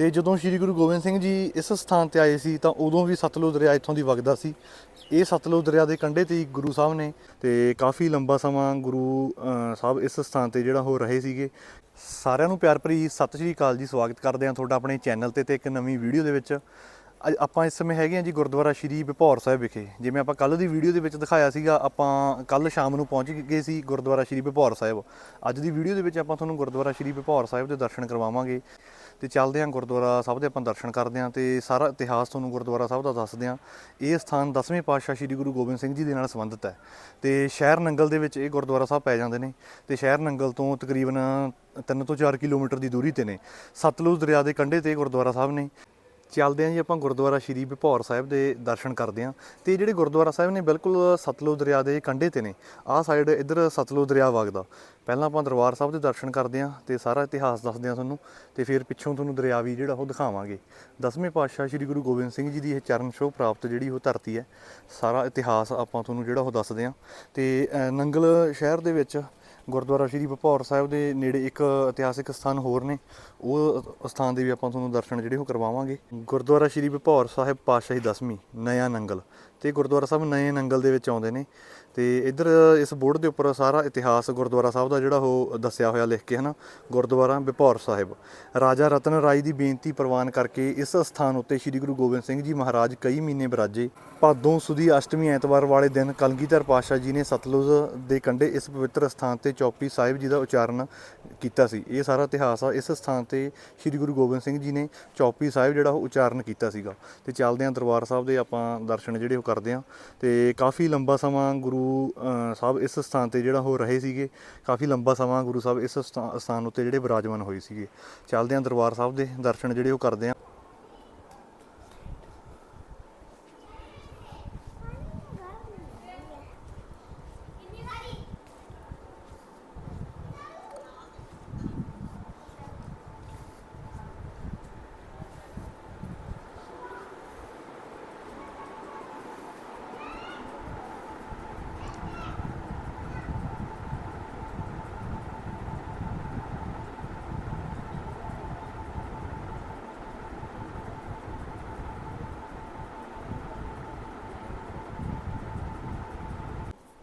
ਤੇ ਜਦੋਂ ਸ੍ਰੀ ਗੁਰੂ ਗੋਬਿੰਦ ਸਿੰਘ ਜੀ ਇਸ ਸਥਾਨ ਤੇ ਆਏ ਸੀ ਤਾਂ ਉਦੋਂ ਵੀ ਸਤਲੁਜ ਦਰਿਆ ਇੱਥੋਂ ਦੀ ਵਗਦਾ ਸੀ। ਇਹ ਸਤਲੁਜ ਦਰਿਆ ਦੇ ਕੰਢੇ ਤੇ ਹੀ ਗੁਰੂ ਸਾਹਿਬ ਨੇ ਤੇ ਕਾਫੀ ਲੰਬਾ ਸਮਾਂ ਗੁਰੂ ਸਾਹਿਬ ਇਸ ਸਥਾਨ ਤੇ ਜਿਹੜਾ ਉਹ ਰਹੇ ਸੀਗੇ। ਸਾਰਿਆਂ ਨੂੰ ਪਿਆਰ ਭਰੀ ਸਤਿ ਸ਼੍ਰੀ ਅਕਾਲ ਜੀ, ਸਵਾਗਤ ਕਰਦੇ ਹਾਂ ਤੁਹਾਡਾ ਆਪਣੇ ਚੈਨਲ ਤੇ ਤੇ ਇੱਕ ਨਵੀਂ ਵੀਡੀਓ ਦੇ ਵਿੱਚ। ਅੱਜ ਆਪਾਂ ਇਸ ਸਮੇਂ ਹੈਗੇ ਹਾਂ ਜੀ ਗੁਰਦੁਆਰਾ ਸ਼੍ਰੀ ਵਿਭੌਰ ਸਾਹਿਬ ਵਿਖੇ, ਜਿਵੇਂ ਆਪਾਂ ਕੱਲ ਦੀ ਵੀਡੀਓ ਦੇ ਵਿੱਚ ਦਿਖਾਇਆ ਸੀਗਾ, ਆਪਾਂ ਕੱਲ ਸ਼ਾਮ ਨੂੰ ਪਹੁੰਚ ਗਏ ਸੀ ਗੁਰਦੁਆਰਾ ਸ਼੍ਰੀ ਵਿਭੌਰ ਸਾਹਿਬ। ਅੱਜ ਦੀ ਵੀਡੀਓ ਦੇ ਵਿੱਚ ਆਪਾਂ ਤੁਹਾਨੂੰ ਗੁਰਦੁਆਰਾ ਸ਼੍ਰੀ ਵਿਭੌਰ ਸਾਹਿਬ ਦੇ ਦਰਸ਼ਨ ਕਰਵਾਵਾਂਗੇ। ਤੇ ਚੱਲਦੇ ਹਾਂ ਗੁਰਦੁਆਰਾ ਸਾਹਿਬ ਦੇ ਆਪਾਂ ਦਰਸ਼ਨ ਕਰਦੇ ਹਾਂ ਤੇ ਸਾਰਾ ਇਤਿਹਾਸ ਤੁਹਾਨੂੰ ਗੁਰਦੁਆਰਾ ਸਾਹਿਬ ਦਾ ਦੱਸਦੇ ਹਾਂ ਇਹ ਸਥਾਨ 10ਵੇਂ ਪਾਤਸ਼ਾਹ ਸ਼੍ਰੀ ਗੁਰੂ ਗੋਬਿੰਦ ਸਿੰਘ ਜੀ ਦੇ ਨਾਲ ਸੰਬੰਧਿਤ ਹੈ ਤੇ ਸ਼ਹਿਰ ਨੰਗਲ ਦੇ ਵਿੱਚ ਇਹ ਗੁਰਦੁਆਰਾ ਸਾਹਿਬ ਪੈ ਜਾਂਦੇ ਨੇ ਤੇ ਸ਼ਹਿਰ ਨੰਗਲ ਤੋਂ ਤਕਰੀਬਨ 3 ਤੋਂ 4 ਕਿਲੋਮੀਟਰ ਦੀ ਦੂਰੀ ਤੇ ਨੇ। ਸਤਲੁਜ ਦਰਿਆ ਦੇ ਕੰਢੇ ਤੇ ਗੁਰਦੁਆਰਾ ਸਾਹਿਬ ਨੇ। ਚੱਲਦੇ ਹਾਂ ਜੀ ਆਪਾਂ ਗੁਰਦੁਆਰਾ ਸ਼੍ਰੀ ਵਿਭੌਰ ਸਾਹਿਬ ਦੇ ਦਰਸ਼ਨ ਕਰਦੇ ਹਾਂ ਤੇ ਜਿਹੜੇ ਗੁਰਦੁਆਰਾ ਸਾਹਿਬ ਨੇ ਬਿਲਕੁਲ ਸਤਲੁਜ ਦਰਿਆ ਦੇ ਕੰਢੇ ਤੇ ਨੇ, ਆਹ ਸਾਈਡ ਇੱਧਰ ਸਤਲੁਜ ਦਰਿਆ ਵਗਦਾ। ਪਹਿਲਾਂ ਆਪਾਂ ਦਰਬਾਰ ਸਾਹਿਬ ਦੇ ਦਰਸ਼ਨ ਕਰਦੇ ਹਾਂ ਤੇ ਸਾਰਾ ਇਤਿਹਾਸ ਦੱਸਦੇ ਹਾਂ ਤੁਹਾਨੂੰ ਤੇ ਫਿਰ ਪਿੱਛੋਂ ਤੁਹਾਨੂੰ ਦਰਿਆ ਵੀ ਜਿਹੜਾ ਉਹ ਦਿਖਾਵਾਂਗੇ। ਦਸਵੇਂ ਪਾਤਸ਼ਾਹ ਸ਼੍ਰੀ ਗੁਰੂ ਗੋਬਿੰਦ ਸਿੰਘ ਜੀ ਦੀ ਇਹ ਚਰਨ ਛੋਹ ਪ੍ਰਾਪਤ ਜਿਹੜੀ ਉਹ ਧਰਤੀ ਹੈ, ਸਾਰਾ ਇਤਿਹਾਸ ਆਪਾਂ ਤੁਹਾਨੂੰ ਜਿਹੜਾ ਉਹ ਦੱਸਦੇ ਹਾਂ ਤੇ ਨੰਗਲ ਸ਼ਹਿਰ ਦੇ ਵਿੱਚ ਗੁਰਦੁਆਰਾ ਸ਼੍ਰੀ ਭਪੌਰ ਸਾਹਿਬ ਦੇ ਨੇੜੇ ਇੱਕ ਇਤਿਹਾਸਿਕ ਸਥਾਨ ਹੋਰ ਨੇ। ਉਹ ਸਥਾਨ ਦੇ ਵੀ ਆਪਾਂ ਤੁਹਾਨੂੰ ਦਰਸ਼ਨ ਜਿਹੜੇ ਉਹ ਕਰਵਾਵਾਂਗੇ। ਗੁਰਦੁਆਰਾ ਸ਼੍ਰੀ ਭਪੌਰ ਸਾਹਿਬ ਪਾਤਸ਼ਾਹੀ ਦਸਵੀਂ ਨਇਆ ਨੰਗਲ। ਤੇ ਗੁਰਦੁਆਰਾ ਸਾਹਿਬ ਨਏ ਨੰਗਲ ਦੇ ਵਿੱਚ ਆਉਂਦੇ ਨੇ ਤੇ ਇੱਧਰ ਇਸ ਬੋਰਡ ਦੇ ਉੱਪਰ ਸਾਰਾ ਇਤਿਹਾਸ ਗੁਰਦੁਆਰਾ ਸਾਹਿਬ ਦਾ ਜਿਹੜਾ ਉਹ ਦੱਸਿਆ ਹੋਇਆ ਲਿਖ ਕੇ ਹਨਾ, ਗੁਰਦੁਆਰਾ ਬਿਪੌਰ ਸਾਹਿਬ। ਰਾਜਾ ਰਤਨ ਰਾਏ ਦੀ ਬੇਨਤੀ ਪ੍ਰਵਾਨ ਕਰਕੇ ਇਸ ਸਥਾਨ ਉੱਤੇ ਸ੍ਰੀ ਗੁਰੂ ਗੋਬਿੰਦ ਸਿੰਘ ਜੀ ਮਹਾਰਾਜ ਕਈ ਮਹੀਨੇ ਬਿਰਾਜੇ। ਭਾਦੋਂ ਸੁਦੀ ਅਸ਼ਟਮੀ ਐਤਵਾਰ ਵਾਲੇ ਦਿਨ ਕਲਗੀਧਰ ਪਾਤਸ਼ਾਹ ਜੀ ਨੇ ਸਤਲੁਜ ਦੇ ਕੰਢੇ ਇਸ ਪਵਿੱਤਰ ਸਥਾਨ ਤੇ ਚੌਪੀ ਸਾਹਿਬ ਜੀ ਦਾ ਉਚਾਰਨ ਕੀਤਾ ਸੀ। ਇਹ ਸਾਰਾ ਇਤਿਹਾਸ ਆ, ਇਸ ਸਥਾਨ ਤੇ ਸ੍ਰੀ ਗੁਰੂ ਗੋਬਿੰਦ ਸਿੰਘ ਜੀ ਨੇ ਚੌਪੀ ਸਾਹਿਬ ਜਿਹੜਾ ਉਹ ਉਚਾਰਨ ਕੀਤਾ ਸੀਗਾ। ਤੇ ਚੱਲਦੇ ਆਂ ਦਰਬਾਰ ਸਾਹਿਬ ਦੇ ਆਪਾਂ ਦਰਸ਼ਨ ਜਿਹੜੇ ਕਰਦੇ ਆਂ ਤੇ ਕਾਫੀ ਲੰਬਾ ਸਮਾਂ ਗੁਰੂ ਸਾਹਿਬ ਇਸ ਸਥਾਨ ਤੇ ਜਿਹੜਾ ਉਹ ਰਹੇ ਸੀਗੇ। ਕਾਫੀ ਲੰਬਾ ਸਮਾਂ ਗੁਰੂ ਸਾਹਿਬ ਇਸ ਸਥਾ- ਸਥਾਨ ਉੱਤੇ ਜਿਹੜੇ ਵਿਰਾਜਮਾਨ ਹੋਏ ਸੀਗੇ। ਚੱਲਦੇ ਆਂ ਦਰਬਾਰ ਸਾਹਿਬ ਦੇ ਦਰਸ਼ਨ ਜਿਹੜੇ ਉਹ ਕਰਦੇ ਆਂ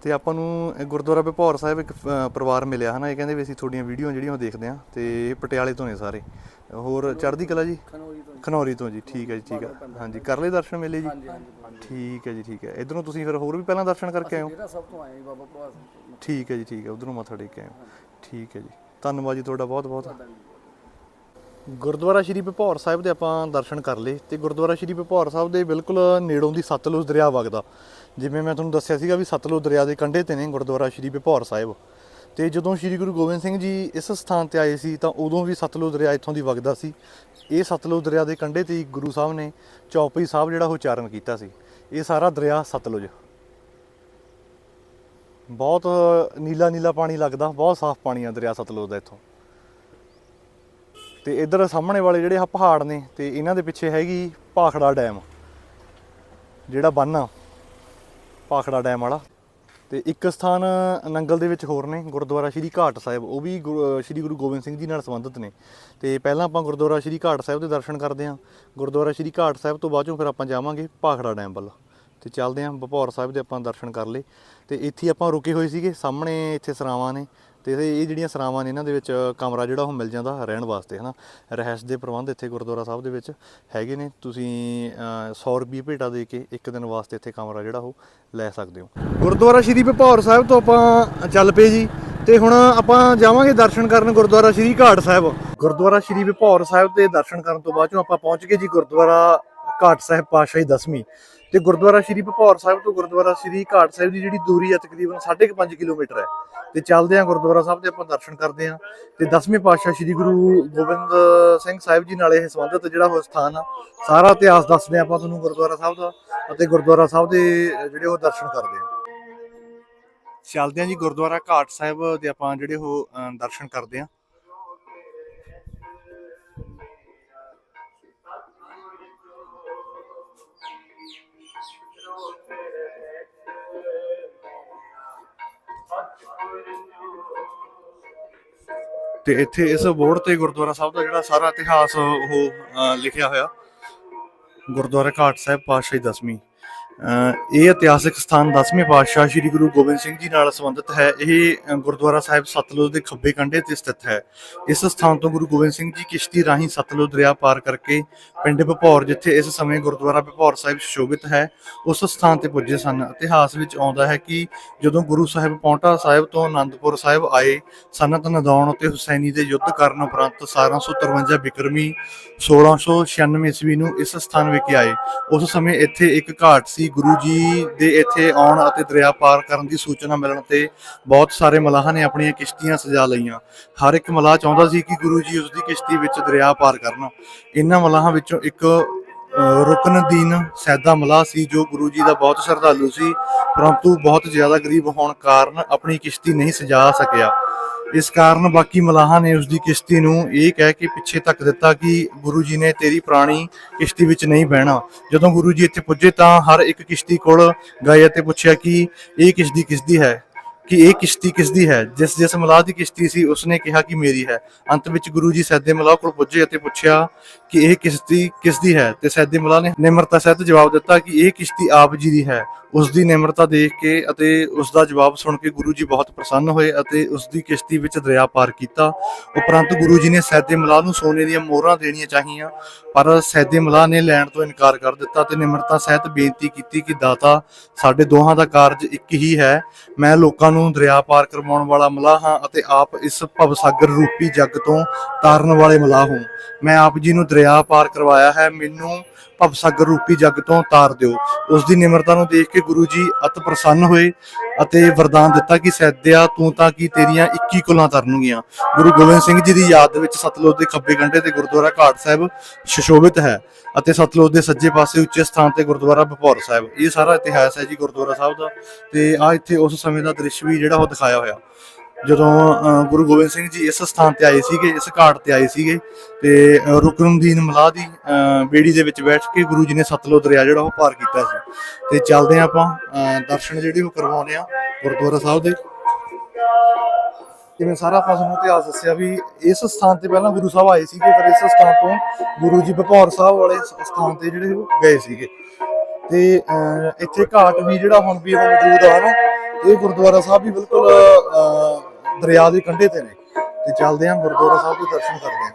ਤੇ ਆਪਾਂ ਨੂੰ ਗੁਰਦੁਆਰਾ ਵਿਭੌਰ ਸਾਹਿਬ ਇੱਕ ਪਰਿਵਾਰ ਮਿਲਿਆ ਹਨਾ ਇਹ ਕਹਿੰਦੇ ਵੀ ਅਸੀਂ ਤੁਹਾਡੀਆਂ ਵੀਡੀਓ ਜਿਹੜੀਆਂ ਦੇਖਦੇ ਆ ਤੇ ਪਟਿਆਲੇ ਤੋਂ ਨੇ ਸਾਰੇ। ਹੋਰ ਚੜ੍ਹਦੀ ਕਲਾ ਜੀ? ਖਨੌਰੀ ਤੋਂ ਖਨੌਰੀ ਤੋਂ ਜੀ ਠੀਕ ਹੈ ਜੀ ਠੀਕ ਹੈ। ਹਾਂਜੀ ਕਰ ਲਏ ਦਰਸ਼ਨ ਮੇਲੇ ਜੀ? ਠੀਕ ਹੈ ਜੀ ਠੀਕ ਹੈ। ਇਧਰੋਂ ਤੁਸੀਂ ਫਿਰ ਹੋਰ ਵੀ ਪਹਿਲਾਂ ਦਰਸ਼ਨ ਕਰਕੇ ਆਏ ਹੋ ਜਿਹੜਾ ਸਭ ਤੋਂ ਆਏ ਜੀ ਬਾਬਾ ਪ੍ਰਵਾਸ। ਠੀਕ ਹੈ ਜੀ ਠੀਕ ਹੈ ਉਧਰੋਂ ਮੱਥਾ ਟੇਕ ਕੇ ਆਏ ਹੋ ਠੀਕ ਹੈ ਜੀ। ਧੰਨਵਾਦ ਜੀ ਤੁਹਾਡਾ ਬਹੁਤ ਬਹੁਤ। ਗੁਰਦੁਆਰਾ ਸ਼੍ਰੀ ਵਿਭੌਰ ਸਾਹਿਬ ਦੇ ਆਪਾਂ ਦਰਸ਼ਨ ਕਰ ਲਏ ਤੇ ਗੁਰਦੁਆਰਾ ਸ਼੍ਰੀ ਵਿਭੌਰ ਸਾਹਿਬ ਦੇ ਬਿਲਕੁਲ ਨੇੜੋਂ ਦੀ ਸਤਲੁਜ ਦਰਿਆ ਵਗਦਾ। ਜਿਵੇਂ ਮੈਂ ਤੁਹਾਨੂੰ ਦੱਸਿਆ ਸੀਗਾ ਵੀ ਸਤਲੁਜ ਦਰਿਆ ਦੇ ਕੰਢੇ ਤੇ ਨੇ ਗੁਰਦੁਆਰਾ ਸ਼੍ਰੀ ਬਿਪੌਰ ਸਾਹਿਬ। ਤੇ ਜਦੋਂ ਸ਼੍ਰੀ ਗੁਰੂ ਗੋਬਿੰਦ ਸਿੰਘ ਜੀ ਇਸ ਸਥਾਨ ਤੇ ਆਏ ਸੀ, ਤਾਂ ਉਦੋਂ ਵੀ ਸਤਲੁਜ ਦਰਿਆ ਇੱਥੋਂ ਦੀ ਵਗਦਾ ਸੀ। ਇਹ ਸਤਲੁਜ ਦਰਿਆ ਦੇ ਕੰਢੇ ਤੇ ਹੀ ਗੁਰੂ ਸਾਹਿਬ ਨੇ ਚੌਪਈ ਸਾਹਿਬ ਜਿਹੜਾ ਉਹ ਉਚਾਰਨ ਕੀਤਾ ਸੀ। ਇਹ ਸਾਰਾ ਦਰਿਆ ਸਤਲੁਜ। ਬਹੁਤ ਨੀਲਾ ਨੀਲਾ ਪਾਣੀ ਲੱਗਦਾ, ਬਹੁਤ ਸਾਫ਼ ਪਾਣੀ ਆ ਦਰਿਆ ਸਤਲੁਜ ਦਾ ਇੱਥੋਂ। ਤੇ ਇਧਰ ਸਾਹਮਣੇ ਵਾਲੇ ਜਿਹੜੇ ਆ ਪਹਾੜ ਨੇ, ਤੇ ਇਹਨਾਂ ਦੇ ਪਿੱਛੇ ਹੈਗੀ ਭਾਖੜਾ ਡੈਮ, ਜਿਹੜਾ ਬੰਨ ਆ। ਭਾਖੜਾ ਡੈਮ ਵਾਲਾ। ਤੇ ਇੱਕ ਸਥਾਨ ਨੰਗਲ ਦੇ ਵਿੱਚ ਹੋਰ ਨੇ, ਗੁਰਦੁਆਰਾ ਸ਼੍ਰੀ ਘਾਟ ਸਾਹਿਬ। ਉਹ ਵੀ ਗੁਰੂ- ਸ਼੍ਰੀ ਗੁਰੂ ਗੋਬਿੰਦ ਸਿੰਘ ਜੀ ਨਾਲ ਸੰਬੰਧਿਤ ਨੇ। ਤੇ ਪਹਿਲਾਂ ਆਪਾਂ ਗੁਰਦੁਆਰਾ ਸ਼੍ਰੀ ਘਾਟ ਸਾਹਿਬ ਦੇ ਦਰਸ਼ਨ ਕਰਦੇ ਹਾਂ। ਗੁਰਦੁਆਰਾ ਸ਼੍ਰੀ ਘਾਟ ਸਾਹਿਬ ਤੋਂ ਬਾਅਦ ਚੋਂ ਫਿਰ ਆਪਾਂ ਜਾਵਾਂਗੇ ਭਾਖੜਾ ਡੈਮ ਵੱਲ। ਤੇ ਚੱਲਦੇ ਹਾਂ ਬਪੌਰ ਸਾਹਿਬ ਦੇ ਆਪਾਂ ਦਰਸ਼ਨ ਕਰ ਲਏ। ਤੇ ਇੱਥੇ ਆਪਾਂ ਰੁਕੇ ਹੋਏ ਸੀਗੇ, ਸਾਹਮਣੇ ਇੱਥੇ ਸਰਾਵਾਂ ਨੇ। ਤੇ ਇਹ ਜਿਹੜੀਆਂ ਸਰਾਵਾਂ ਨੇ ਇਹਨਾਂ ਦੇ ਵਿੱਚ ਕਮਰਾ ਜਿਹੜਾ ਉਹ ਮਿਲ ਜਾਂਦਾ ਰਹਿਣ ਵਾਸਤੇ, ਹਨਾ? ਰਹਿਸ਼ ਦੇ ਪ੍ਰਬੰਧ ਇੱਥੇ ਗੁਰਦੁਆਰਾ ਸਾਹਿਬ ਦੇ ਵਿੱਚ ਹੈਗੇ ਨੇ। ਤੁਸੀਂ 100 ਰੁਪਏ ਭੇਟਾ ਦੇ ਕੇ ਇੱਕ ਦਿਨ ਵਾਸਤੇ ਇੱਥੇ ਕਮਰਾ ਜਿਹੜਾ ਉਹ ਲੈ ਸਕਦੇ ਹੋ। ਗੁਰਦੁਆਰਾ ਸ਼੍ਰੀ ਵਿਭੌਰ ਸਾਹਿਬ ਤੋਂ ਆਪਾਂ ਚੱਲ ਪਏ ਜੀ, ਤੇ ਹੁਣ ਆਪਾਂ ਜਾਵਾਂਗੇ ਦਰਸ਼ਨ ਕਰਨ ਗੁਰਦੁਆਰਾ ਸ਼੍ਰੀ ਘਾਟ ਸਾਹਿਬ। ਗੁਰਦੁਆਰਾ ਸ਼੍ਰੀ ਭਪੌਰ ਸਾਹਿਬ ਦੇ ਦਰਸ਼ਨ ਕਰਨ ਤੋਂ ਬਾਅਦ ਚੋਂ ਆਪਾਂ ਪਹੁੰਚ ਗਏ ਜੀ ਗੁਰਦੁਆਰਾ ਘਾਟ ਸਾਹਿਬ ਪਾਤਸ਼ਾਹੀ ਦਸਵੀਂ। ਤੇ ਗੁਰਦੁਆਰਾ ਸ਼੍ਰੀ ਭਪੌਰ ਸਾਹਿਬ ਤੋਂ ਗੁਰਦੁਆਰਾ ਸ਼੍ਰੀ ਘਾਟ ਸਾਹਿਬ ਦੀ ਜਿਹੜੀ ਦੂਰੀ ਹੈ ਤਕਰੀਬਨ 5.5 ਕਿਲੋਮੀਟਰ ਹੈ। ਤੇ ਚੱਲਦੇ ਹਾਂ ਗੁਰਦੁਆਰਾ ਸਾਹਿਬ ਦੇ ਆਪਾਂ ਦਰਸ਼ਨ ਕਰਦੇ ਹਾਂ। ਤੇ ਦਸਵੇਂ ਪਾਤਸ਼ਾਹ ਸ਼੍ਰੀ ਗੁਰੂ ਗੋਬਿੰਦ ਸਿੰਘ ਸਾਹਿਬ ਜੀ ਨਾਲ ਇਹ ਸੰਬੰਧਿਤ ਜਿਹੜਾ ਉਹ ਸਥਾਨ ਆ, ਸਾਰਾ ਇਤਿਹਾਸ ਦੱਸਦੇ ਹਾਂ ਆਪਾਂ ਤੁਹਾਨੂੰ ਗੁਰਦੁਆਰਾ ਸਾਹਿਬ ਦਾ ਅਤੇ ਗੁਰਦੁਆਰਾ ਸਾਹਿਬ ਦੇ ਜਿਹੜੇ ਉਹ ਦਰਸ਼ਨ ਕਰਦੇ ਹਾਂ। ਚੱਲਦੇ ਹਾਂ ਜੀ ਗੁਰਦੁਆਰਾ ਘਾਟ ਸਾਹਿਬ ਦੇ ਆਪਾਂ ਜਿਹੜੇ ਉਹ ਦਰਸ਼ਨ ਕਰਦੇ ਹਾਂ। ਤੇ ਇੱਥੇ ਇਸ ਬੋਰਡ ਤੇ ਗੁਰਦੁਆਰਾ ਸਾਹਿਬ ਦਾ ਜਿਹੜਾ ਸਾਰਾ ਇਤਿਹਾਸ ਉਹ ਲਿਖਿਆ ਹੋਇਆ। ਗੁਰਦੁਆਰਾ ਘਾਟ ਸਾਹਿਬ ਪਾਤਸ਼ਾਹੀ ਦਸਵੀਂ। ਇਹ ਇਤਿਹਾਸਕ ਸਥਾਨ 10ਵੇਂ ਪਾਤਸ਼ਾਹ ਸ੍ਰੀ ਗੁਰੂ ਗੋਬਿੰਦ ਸਿੰਘ ਜੀ ਨਾਲ ਸੰਬੰਧਿਤ ਹੈ। ਇਹ ਗੁਰਦੁਆਰਾ ਸਾਹਿਬ ਸਤਲੁਜ ਦੇ ਖੱਬੇ ਕੰਢੇ ਤੇ ਸਥਿਤ ਹੈ। ਇਸ ਸਥਾਨ ਤੋਂ ਗੁਰੂ ਗੋਬਿੰਦ ਸਿੰਘ ਜੀ ਕਿਸ਼ਤੀ ਰਾਹੀਂ ਸਤਲੁਜ ਦਰਿਆ ਪਾਰ ਕਰਕੇ ਪਿੰਡ ਭਪੌਰ, ਜਿੱਥੇ ਇਸ ਸਮੇਂ ਗੁਰਦੁਆਰਾ ਭਪੌਰ ਸਾਹਿਬ ਸੁਸ਼ੋਭਿਤ ਹੈ, ਉਸ ਸਥਾਨ ਤੇ ਪੁੱਜੇ ਸਨ। ਇਤਿਹਾਸ ਵਿੱਚ ਆਉਂਦਾ ਹੈ ਕਿ ਜਦੋਂ ਗੁਰੂ ਸਾਹਿਬ ਪੌਂਟਾ ਸਾਹਿਬ ਤੋਂ ਆਨੰਦਪੁਰ ਸਾਹਿਬ ਆਏ ਸਨਤ ਨਦੌਣ ਅਤੇ ਹੁਸੈਨੀ ਦੇ ਯੁੱਧ ਕਰਨ ਉਪਰੰਤ 1753 ਬਿਕਰਮੀ 1696 ਈਸਵੀ ਨੂੰ ਇਸ ਸਥਾਨ ਵਿਖੇ ਆਏ। ਉਸ ਸਮੇਂ ਇੱਥੇ ਇੱਕ ਘਾਟ ਸੀ ਗੁਰੂ ਜੀ ਦੇ ਇੱਥੇ ਆਉਣ ਅਤੇ ਦਰਿਆ ਪਾਰ ਕਰਨ ਦੀ ਸੂਚਨਾ ਮਿਲਣ ਤੇ ਬਹੁਤ ਸਾਰੇ ਮਲਾਹਾਂ ਨੇ ਆਪਣੀਆਂ ਕਿਸ਼ਤੀਆਂ ਸਜਾ ਲਈਆਂ। ਹਰ ਇੱਕ ਮਲਾਹ ਚਾਹੁੰਦਾ ਸੀ ਕਿ ਗੁਰੂ ਜੀ ਉਸ ਦੀ ਕਿਸ਼ਤੀ ਵਿੱਚ ਦਰਿਆ ਪਾਰ ਕਰਨ। ਇਹਨਾਂ ਮਲਾਹਾਂ ਵਿੱਚੋਂ ਇੱਕ ਅਹ, ਰੁਕਨਦੀਨ ਸੈਦਾ ਮਲਾਹ ਸੀ ਜੋ ਗੁਰੂ ਜੀ ਦਾ ਬਹੁਤ ਸ਼ਰਧਾਲੂ ਸੀ ਪਰੰਤੂ ਬਹੁਤ ਜ਼ਿਆਦਾ ਗਰੀਬ ਹੋਣ ਕਾਰਨ ਆਪਣੀ ਕਿਸ਼ਤੀ ਨਹੀਂ ਸਜਾ ਸਕਿਆ। ਇਸ ਕਾਰਨ ਬਾਕੀ ਮਲਾਹਾਂ ਨੇ ਉਸ ਦੀ ਕਿਸ਼ਤੀ ਨੂੰ ਇਹ ਕਹਿ ਕੇ ਪਿੱਛੇ ਧੱਕ ਦਿੱਤਾ ਕਿ ਗੁਰੂ ਜੀ ਨੇ ਤੇਰੀ ਪ੍ਰਾਣੀ ਕਿਸ਼ਤੀ ਵਿੱਚ ਨਹੀਂ ਬਹਿਣਾ। ਜਦੋਂ ਗੁਰੂ ਜੀ ਇੱਥੇ ਪੁੱਜੇ ਤਾਂ ਹਰ ਇੱਕ ਕਿਸ਼ਤੀ ਕੋਲ ਗਏ ਅਤੇ ਪੁੱਛਿਆ ਕਿ ਇਹ ਕਿਸ਼ਤੀ ਕਿਸ ਦੀ ਹੈ? ਕਿ ਇਹ ਕਿਸ਼ਤੀ ਕਿਸ ਦੀ ਹੈ? ਜਿਸ ਜਿਸ ਮਲਾਹ ਦੀ ਕਿਸ਼ਤੀ ਸੀ, ਉਸਨੇ ਕਿਹਾ ਕਿ ਮੇਰੀ ਹੈ। ਅੰਤ ਵਿੱਚ ਗੁਰੂ ਜੀ ਸੈਦੇ ਮਲਾਹ ਕੋਲ ਪੁੱਜੇ ਅਤੇ ਪੁੱਛਿਆ ਕਿ ਇਹ ਕਿਸ਼ਤੀ ਕਿਸ ਦੀ ਹੈ? ਤੇ ਸੈਦੇ ਮਲਾਹ ਨੇ ਨਿਮਰਤਾ ਸਹਿਤ ਜਵਾਬ ਦਿੱਤਾ ਕਿ ਇਹ ਕਿਸ਼ਤੀ ਆਪ ਜੀ ਦੀ ਹੈ। ਉਸ ਦੀ ਨਿਮਰਤਾ ਦੇਖ ਕੇ ਅਤੇ ਉਸ ਦਾ ਜਵਾਬ ਸੁਣ ਕੇ ਗੁਰੂ ਜੀ ਬਹੁਤ ਪ੍ਰਸੰਨ ਹੋਏ ਅਤੇ ਉਸ ਦੀ ਕਿਸ਼ਤੀ ਵਿੱਚ ਦਰਿਆ ਪਾਰ ਕੀਤਾ। ਉਪਰੰਤ ਗੁਰੂ ਜੀ ਨੇ ਸੈਦੇ ਮਲਾਹ ਨੂੰ ਸੋਨੇ ਦੀਆਂ ਮੋਹਰਾਂ ਦੇਣੀਆਂ ਚਾਹੀਆਂ, ਪਰ ਸੈਦੀ ਮਲਾਹ ਨੇ ਲੈਣ ਤੋਂ ਇਨਕਾਰ ਕਰ ਦਿੱਤਾ ਤੇ ਨਿਮਰਤਾ ਸਹਿਤ ਬੇਨਤੀ ਕੀਤੀ ਕਿ ਦਾਤਾ, ਸਾਡੇ ਦੋਹਾਂ ਦਾ ਕਾਰਜ ਇੱਕ ਹੀ ਹੈ। ਮੈਂ ਲੋਕਾਂ ਨੂੰ ਦਰਿਆ ਪਾਰ ਕਰਵਾਉਣ ਵਾਲਾ ਮਲਾਹ ਹਾਂ ਅਤੇ ਆਪ ਇਸ ਭਵਸਾਗਰ ਰੂਪੀ ਜੱਗ ਤੋਂ ਤਾਰਨ ਵਾਲੇ ਮਲਾਹ ਹਾਂ। ਮੈਂ ਆਪ ਜੀ ਨੂੰ ਦਰਿਆ ਪਾਰ ਕਰਵਾਇਆ ਹੈ, ਮੈਨੂੰ ਭਵਸਾਗਰ ਰੂਪੀ ਜੱਗ ਤੋਂ ਤਾਰ ਦਿਓ। ਉਸ ਦੀ ਨਿਮਰਤਾ ਨੂੰ ਦੇਖ ਕੇ ਗੁਰੂ ਜੀ ਅਤ ਪ੍ਰਸੰਨ ਹੋਏ ਅਤੇ ਵਰਦਾਨ ਦਿੱਤਾ ਕਿ ਸੈਦਿਆ, ਤੂੰ ਤਾਂ ਕੀ ਤੇਰੀਆਂ 21 ਕੁਲਾਂ ਤਰਨਗੀਆਂ। ਗੁਰੂ ਗੋਬਿੰਦ ਸਿੰਘ ਜੀ ਦੀ ਯਾਦ ਵਿੱਚ ਸਤਲੁਜ ਦੇ ਖੱਬੇ ਕੰਢੇ ਤੇ ਗੁਰਦੁਆਰਾ ਘਾਟ ਸਾਹਿਬ ਸੁਸ਼ੋਭਿਤ ਹੈ ਅਤੇ ਸਤਲੁਜ ਦੇ ਸੱਜੇ ਪਾਸੇ ਉੱਚੇ ਸਥਾਨ ਤੇ ਗੁਰਦੁਆਰਾ ਬਪੌਰ ਸਾਹਿਬ। ਇਹ ਸਾਰਾ ਇਤਿਹਾਸ ਹੈ ਜੀ ਗੁਰਦੁਆਰਾ ਸਾਹਿਬ ਦਾ ਤੇ ਆ ਇੱਥੇ ਉਸ ਸਮੇਂ ਦਾ ਦ੍ਰਿਸ਼ ਵੀ ਜਿਹੜਾ ਉਹ ਦਿਖਾਇਆ ਹੋਇਆ। ਜਦੋਂ ਅ, ਗੁਰੂ ਗੋਬਿੰਦ ਸਿੰਘ ਜੀ ਇਸ ਸਥਾਨ ਤੇ ਆਏ ਸੀਗੇ ਇਸ ਘਾਟ ਤੇ ਆਏ ਸੀਗੇ ਤੇ ਅ, ਰੁਕਨਦੀਨ ਮਲਾਹ ਦੀ ਅ, ਬੇੜੀ ਦੇ ਵਿੱਚ ਬੈਠ ਕੇ ਗੁਰੂ ਜੀ ਨੇ ਸਤਲੁਜ ਦਰਿਆ ਜਿਹੜਾ ਉਹ ਪਾਰ ਕੀਤਾ ਸੀ। ਤੇ ਚੱਲਦੇ ਹਾਂ ਆਪਾਂ ਦਰਸ਼ਨ ਜਿਹੜੇ ਉਹ ਕਰਵਾਉਣੇ ਆ ਗੁਰਦੁਆਰਾ ਸਾਹਿਬ ਦੇ। ਜਿਵੇਂ ਸਾਰਾ ਆਪਾਂ ਤੁਹਾਨੂੰ ਇਤਿਹਾਸ ਦੱਸਿਆ ਵੀ ਇਸ ਸਥਾਨ ਤੇ ਪਹਿਲਾਂ ਗੁਰੂ ਸਾਹਿਬ ਆਏ ਸੀਗੇ ਪਰ ਇਸ ਸਥਾਨ ਤੋਂ ਗੁਰੂ ਜੀ ਭਪੌਰ ਸਾਹਿਬ ਵਾਲੇ ਸਥਾਨ ਤੇ ਜਿਹੜੇ ਉਹ ਗਏ ਸੀਗੇ। ਤੇ ਅਹ, ਇੱਥੇ ਘਾਟ ਵੀ ਜਿਹੜਾ ਹੁਣ ਵੀ ਉਹ ਮੌਜੂਦ ਆ ਨਾ ਇਹ ਗੁਰਦੁਆਰਾ ਸਾਹਿਬ ਵੀ ਬਿਲਕੁਲ ਅਹ, ਦਰਿਆ ਦੇ ਕੰਢੇ ਤੇ ਨੇ ਤੇ ਚੱਲਦੇ ਹਾਂ ਗੁਰਦੁਆਰਾ ਸਾਹਿਬ ਦੇ ਦਰਸ਼ਨ ਕਰਦੇ ਹਾਂ।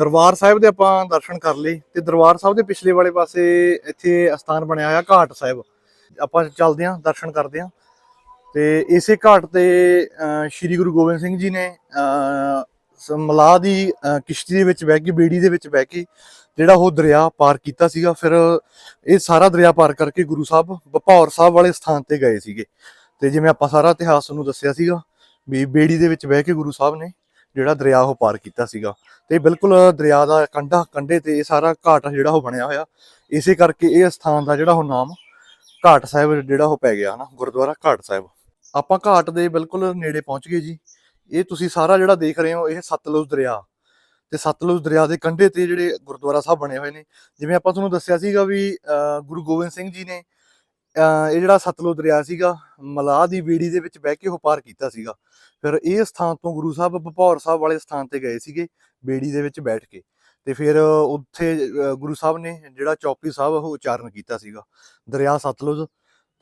ਦਰਬਾਰ ਸਾਹਿਬ ਦੇ ਆਪਾਂ ਦਰਸ਼ਨ ਕਰ ਲਏ ਤੇ ਦਰਬਾਰ ਸਾਹਿਬ ਦੇ ਪਿਛਲੇ ਵਾਲੇ ਪਾਸੇ ਇੱਥੇ ਅਸਥਾਨ ਬਣਿਆ ਹੋਇਆ ਘਾਟ ਸਾਹਿਬ। ਆਪਾਂ ਚੱਲਦੇ ਹਾਂ, ਦਰਸ਼ਨ ਕਰਦੇ ਹਾਂ। ਤੇ ਇਸੇ ਘਾਟ ਤੇ ਸ਼੍ਰੀ ਗੁਰੂ ਗੋਬਿੰਦ ਸਿੰਘ ਜੀ ਨੇ ਮਲਾਹ ਦੀ ਕਿਸ਼ਤੀ ਦੇ ਵਿੱਚ ਬਹਿ ਕੇ, ਬੇੜੀ ਦੇ ਵਿੱਚ ਬਹਿ ਕੇ ਜਿਹੜਾ ਉਹ ਦਰਿਆ ਪਾਰ ਕੀਤਾ ਸੀਗਾ। ਫਿਰ ਇਹ ਸਾਰਾ ਦਰਿਆ ਪਾਰ ਕਰਕੇ ਗੁਰੂ ਸਾਹਿਬ, ਭਪੌਰ ਸਾਹਿਬ ਵਾਲੇ ਸਥਾਨ ਤੇ ਗਏ ਸੀਗੇ। ਤੇ ਜਿਵੇਂ ਆਪਾਂ ਸਾਰਾ ਇਤਿਹਾਸ ਤੁਹਾਨੂੰ ਦੱਸਿਆ ਸੀਗਾ ਵੀ ਬੇੜੀ ਦੇ ਵਿੱਚ ਬਹਿ ਕੇ ਗੁਰੂ ਸਾਹਿਬ ਨੇ ਜਿਹੜਾ ਦਰਿਆ ਉਹ ਪਾਰ ਕੀਤਾ ਸੀਗਾ। ਤੇ ਬਿਲਕੁਲ ਦਰਿਆ ਦਾ ਕੰਢਾ ਕੰਢੇ ਤੇ ਇਹ ਸਾਰਾ ਘਾਟ ਜਿਹੜਾ ਉਹ ਬਣਿਆ ਹੋਇਆ। ਇਸੇ ਕਰਕੇ ਇਹ ਸਥਾਨ ਦਾ ਜਿਹੜਾ ਉਹ ਨਾਮ ਘਾਟ ਸਾਹਿਬ ਜਿਹੜਾ ਉਹ ਪੈ ਗਿਆ ਹਨਾ ਗੁਰਦੁਆਰਾ ਘਾਟ ਸਾਹਿਬ। ਆਪਾਂ ਘਾਟ ਦੇ ਬਿਲਕੁਲ ਨੇੜੇ ਪਹੁੰਚ ਗਏ ਜੀ। ਇਹ ਤੁਸੀਂ ਸਾਰਾ ਜਿਹੜਾ ਦੇਖ ਰਹੇ ਹੋ ਇਹ ਸਤਲੁਜ ਦਰਿਆ। ਤੇ ਸਤਲੁਜ ਦਰਿਆ ਦੇ ਕੰਢੇ ਤੇ ਜਿਹੜੇ ਗੁਰਦੁਆਰਾ ਸਾਹਿਬ ਬਣੇ ਹੋਏ ਨੇ। ਜਿਵੇਂ ਆਪਾਂ ਤੁਹਾਨੂੰ ਦੱਸਿਆ ਸੀਗਾ ਵੀ ਅਹ, ਗੁਰੂ ਗੋਬਿੰਦ ਸਿੰਘ ਜੀ ਨੇ ਇਹ ਜਿਹੜਾ ਸਤਲੁਜ ਦਰਿਆ ਸੀਗਾ ਮਲਾਹ ਦੀ ਬੇੜੀ ਦੇ ਵਿੱਚ ਬਹਿ ਕੇ ਉਹ ਪਾਰ ਕੀਤਾ ਸੀਗਾ। ਫਿਰ ਇਹ ਸਥਾਨ ਤੋਂ ਗੁਰੂ ਸਾਹਿਬ ਭਪੌਰ ਸਾਹਿਬ ਵਾਲੇ ਸਥਾਨ ਤੇ ਗਏ ਸੀਗੇ ਬੇੜੀ ਦੇ ਵਿੱਚ ਬੈਠ ਕੇ। ਤੇ ਫਿਰ ਉੱਥੇ ਗੁਰੂ ਸਾਹਿਬ ਨੇ ਜਿਹੜਾ ਚੌਪੀ ਸਾਹਿਬ ਉਹ ਉਚਾਰਨ ਕੀਤਾ ਸੀਗਾ। ਦਰਿਆ ਸਤਲੁਜ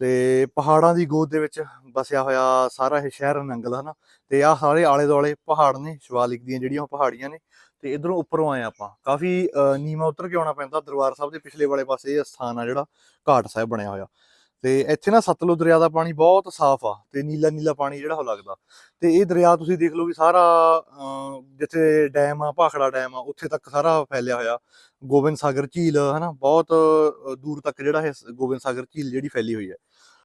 ਤੇ ਪਹਾੜਾਂ ਦੀ ਗੋਦ ਦੇ ਵਿੱਚ ਵਸਿਆ ਹੋਇਆ ਸਾਰਾ ਇਹ ਸ਼ਹਿਰ ਨੰਗਲ ਹਨਾ? ਤੇ ਆ ਸਾਰੇ ਆਲੇ ਦੁਆਲੇ ਪਹਾੜ ਨੇ ਸ਼ਿਵਾਲਿਕ ਦੀਆਂ ਜਿਹੜੀਆਂ ਉਹ ਪਹਾੜੀਆਂ ਨੇ ਤੇ ਇਧਰੋਂ ਉੱਪਰੋਂ ਆਏ ਆਪਾਂ। ਕਾਫੀ ਅ, ਨੀਵਾਂ ਉਤਰ ਕੇ ਆਉਣਾ ਪੈਂਦਾ ਦਰਬਾਰ ਸਾਹਿਬ ਦੇ ਪਿਛਲੇ ਵਾਲੇ ਪਾਸੇ ਇਹ ਸਥਾਨ ਆ ਜਿਹੜਾ ਘਾਟ ਸਾਹਿਬ ਬਣਿਆ ਹੋਇਆ। ਤੇ ਇੱਥੇ ਨਾ ਸਤਲੁਜ ਦਰਿਆ ਦਾ ਪਾਣੀ ਬਹੁਤ ਸਾਫ਼ ਆ ਤੇ ਨੀਲਾ ਨੀਲਾ ਪਾਣੀ ਜਿਹੜਾ ਉਹ ਲੱਗਦਾ। ਤੇ ਇਹ ਦਰਿਆ ਤੁਸੀਂ ਦੇਖ ਲਓ ਵੀ ਸਾਰਾ ਜਿੱਥੇ ਡੈਮ ਆ, ਭਾਖੜਾ ਡੈਮ ਆ, ਉੱਥੇ ਤੱਕ ਸਾਰਾ ਫੈਲਿਆ ਹੋਇਆ। ਗੋਬਿੰਦ ਸਾਗਰ ਝੀਲ, ਹਨਾ, ਬਹੁਤ ਦੂਰ ਤੱਕ ਜਿਹੜਾ ਇਹ ਗੋਬਿੰਦ ਸਾਗਰ ਝੀਲ ਜਿਹੜੀ ਫੈਲੀ ਹੋਈ ਹੈ।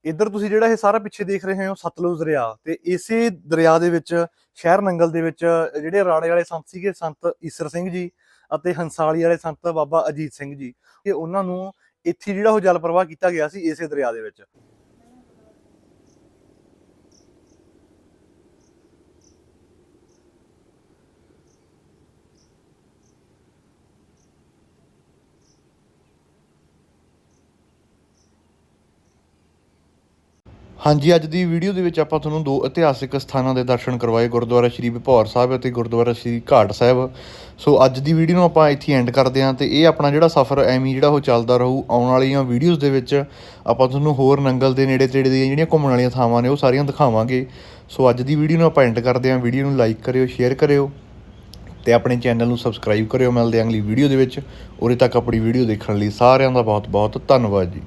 ਇੱਧਰ ਤੁਸੀਂ ਜਿਹੜਾ ਇਹ ਸਾਰਾ ਪਿੱਛੇ ਦੇਖ ਰਹੇ ਹੋ, ਸਤਲੁਜ ਦਰਿਆ, ਤੇ ਇਸੇ ਦਰਿਆ ਦੇ ਵਿੱਚ, ਸ਼ਹਿਰ ਨੰਗਲ ਦੇ ਵਿੱਚ, ਜਿਹੜੇ ਰਾੜੇ ਵਾਲੇ ਸੰਤ ਸੀਗੇ, ਸੰਤ ਈਸਰ ਸਿੰਘ ਜੀ ਅਤੇ ਹੰਸਾਲੀ ਵਾਲੇ ਸੰਤ ਬਾਬਾ ਅਜੀਤ ਸਿੰਘ ਜੀ ਕਿ ਉਹਨਾਂ ਨੂੰ ਇੱਥੇ ਜਿਹੜਾ ਉਹ ਜਲ ਪ੍ਰਵਾਹ ਕੀਤਾ ਗਿਆ ਸੀ ਇਸੇ ਦਰਿਆ ਦੇ ਵਿੱਚ। ਹਾਂਜੀ, ਅੱਜ ਦੀ ਵੀਡੀਓ ਦੇ ਵਿੱਚ ਆਪਾਂ ਤੁਹਾਨੂੰ ਦੋ ਇਤਿਹਾਸਿਕ ਸਥਾਨਾਂ ਦੇ ਦਰਸ਼ਨ ਕਰਵਾਏ, ਗੁਰਦੁਆਰਾ ਸ਼੍ਰੀ ਭਪੌਰ ਸਾਹਿਬ ਅਤੇ ਗੁਰਦੁਆਰਾ ਸ਼੍ਰੀ ਘਾਟ ਸਾਹਿਬ। ਸੋ ਅੱਜ ਦੀ ਵੀਡੀਓ ਨੂੰ ਆਪਾਂ ਇੱਥੇ ਐਂਡ ਕਰਦੇ ਹਾਂ ਤੇ ਇਹ ਆਪਣਾ ਜਿਹੜਾ ਸਫ਼ਰ ਐਵੇਂ ਜਿਹੜਾ ਉਹ ਚੱਲਦਾ ਰਹੂ। ਆਉਣ ਵਾਲੀਆਂ ਵੀਡੀਓਜ਼ ਦੇ ਵਿੱਚ ਆਪਾਂ ਤੁਹਾਨੂੰ ਹੋਰ ਨੰਗਲ ਦੇ ਨੇੜੇ ਤੇੜੇ ਦੀਆਂ ਜਿਹੜੀਆਂ ਘੁੰਮਣ ਵਾਲੀਆਂ ਥਾਵਾਂ ਨੇ ਉਹ ਸਾਰੀਆਂ ਦਿਖਾਵਾਂਗੇ। ਸੋ ਅੱਜ ਦੀ ਵੀਡੀਓ ਨੂੰ ਆਪਾਂ ਐਂਡ ਕਰਦੇ ਹਾਂ। ਵੀਡੀਓ ਨੂੰ ਲਾਈਕ ਕਰਿਓ ਸ਼ੇਅਰ ਕਰਿਓ ਤੇ ਆਪਣੇ ਚੈਨਲ ਨੂੰ ਸਬਸਕ੍ਰਾਈਬ ਕਰਿਓ। ਮਿਲਦੇ ਹਾਂ ਅਗਲੀ ਵੀਡੀਓ ਦੇ ਵਿੱਚ। ਉਰੇ ਤੱਕ ਆਪਣੀ ਵੀਡੀਓ ਦੇਖਣ ਲਈ ਸਾਰਿਆਂ ਦਾ ਬਹੁਤ ਬਹੁਤ ਧੰਨਵਾਦ ਜੀ।